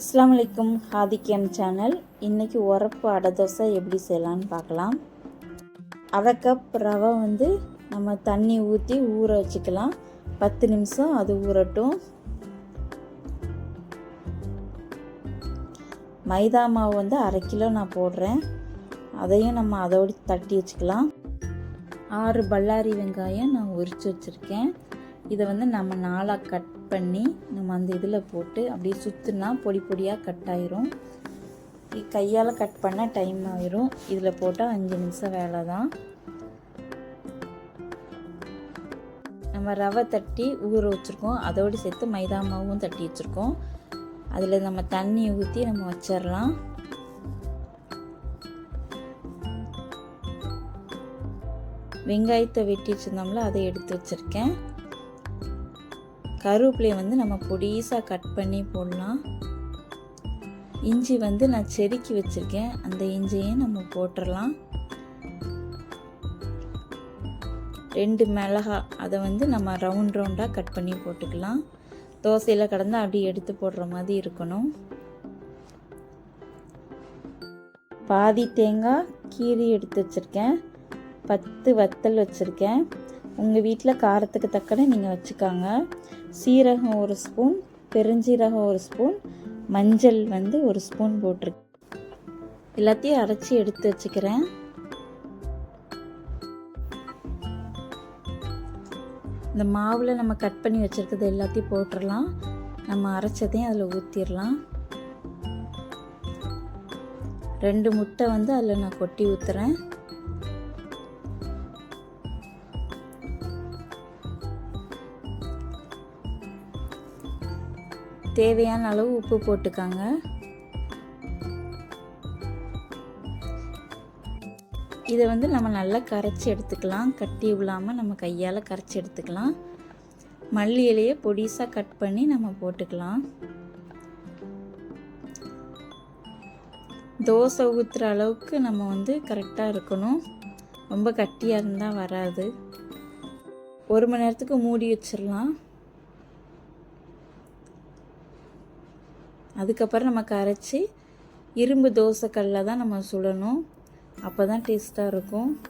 அஸ்லாம் வலைக்கும் ஹாதிக்கியம் சேனல். இன்றைக்கி உரப்பு அடை தோசை எப்படி செய்யலான்னு பார்க்கலாம். அரை கப் ரவை வந்து நம்ம தண்ணி ஊற்றி ஊற வச்சுக்கலாம். பத்து நிமிஷம் அது ஊறட்டும். மைதா மாவு வந்து அரை கிலோ நான் போடுறேன். அதையும் நம்ம அதோடு தட்டி வச்சுக்கலாம். ஆறு பல்லாரி வெங்காயம் நான் உரித்து வச்சுருக்கேன். இதை வந்து நம்ம நாளாக கட் பண்ணி நம்ம அந்த இதில் போட்டு அப்படியே சுற்றுனா பொடி பொடியாக கட் ஆயிரும். கையால் கட் பண்ண டைம் ஆயிரும். இதில் போட்டால் அஞ்சு நிமிஷம் வேலை தான் நம்ம ரவை தட்டி ஊற வச்சுருக்கோம். அதோடு சேர்த்து மைதா மாவும் தட்டி வச்சுருக்கோம். அதில் நம்ம தண்ணி ஊற்றி நம்ம வச்சிடலாம் வெங்காயத்தை வெட்டி வச்சுருந்தோம்ல அதை எடுத்து வச்சுருக்கேன். கருவேப்பிலையை வந்து நம்ம பொடிசாக கட் பண்ணி போடலாம். இஞ்சி வந்து நான் செதுக்கி வச்சுருக்கேன். அந்த இஞ்சியையும் நம்ம போட்டுடலாம் ரெண்டு மிளகா அதை வந்து நம்ம ரவுண்ட் ரவுண்டாக கட் பண்ணி போட்டுக்கலாம். தோசையில் கடந்து அப்படியே எடுத்து போடுற மாதிரி இருக்கணும். பாதி தேங்காய் கீரி எடுத்து வச்சுருக்கேன். பத்து வத்தல் வச்சுருக்கேன். உங்கள் வீட்டில் காரத்துக்கு தக்கன நீங்கள் வச்சுக்காங்க. சீரகம் ஒரு ஸ்பூன் பெருஞ்சீரகம் ஒரு ஸ்பூன் மஞ்சள் வந்து ஒரு ஸ்பூன் போட்டிருக்கு எல்லாத்தையும் அரைச்சி எடுத்து வச்சுக்கிறேன். இந்த மாவில் நம்ம கட் பண்ணி வச்சுருக்கிறது எல்லாத்தையும் போட்டுடலாம் நம்ம அரைச்சதையும் அதில் ஊற்றிடலாம் ரெண்டு முட்டை வந்து அதில் நான் கொட்டி ஊற்றுறேன் தேவையான அளவு உப்பு போட்டுக்காங்க. இதை வந்து நம்ம நல்லா கரைச்சி எடுத்துக்கலாம். கட்டி விழாமல் நம்ம கையால் கரைச்சி எடுத்துக்கலாம். மல்லி இலையை பொடிசாக கட் பண்ணி நம்ம போட்டுக்கலாம். தோசை ஊற்றுற அளவுக்கு நம்ம வந்து கரெக்டாக இருக்கணும். ரொம்ப கட்டியாக இருந்தால் வராது. ஒரு மணி நேரத்துக்கு மூடி வச்சிடலாம் அதுக்கப்புறம் நம்ம கரைச்சி இரும்பு தோசைக்கல்லில் தான் நம்ம சுடணும். அப்போ தான் டேஸ்ட்டாக இருக்கும்.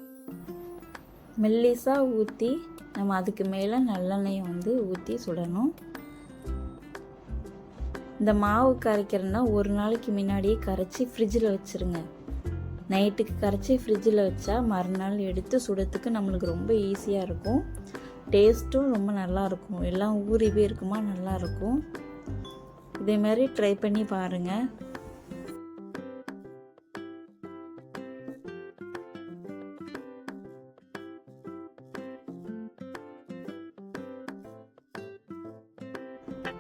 மெல்லிசாக ஊற்றி நம்ம அதுக்கு மேலே நல்லெண்ணெயை வந்து ஊற்றி சுடணும். இந்த மாவு கரைக்கிறதுனா ஒரு நாளைக்கு முன்னாடியே கரைச்சி ஃப்ரிட்ஜில் வச்சுருங்க. நைட்டுக்கு கரைச்சி ஃப்ரிட்ஜில் வச்சா மறுநாள் எடுத்து சுடத்துக்கு நம்மளுக்கு ரொம்ப ஈஸியாக இருக்கும். டேஸ்ட்டும் ரொம்ப நல்லாயிருக்கும் எல்லாம் ஊறி போயிருக்குமா நல்லாயிருக்கும் இதே மாதிரி ட்ரை பண்ணி பாருங்கள்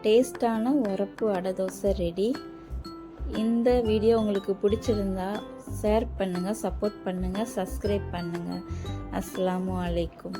டேஸ்டான உரப்பு அடை தோசை ரெடி இந்த வீடியோ உங்களுக்கு பிடிச்சிருந்தா ஷேர் பண்ணுங்கள் சப்போர்ட் பண்ணுங்கள் சப்ஸ்கிரைப் பண்ணுங்கள் அஸ்ஸலாமு அலைக்கும்.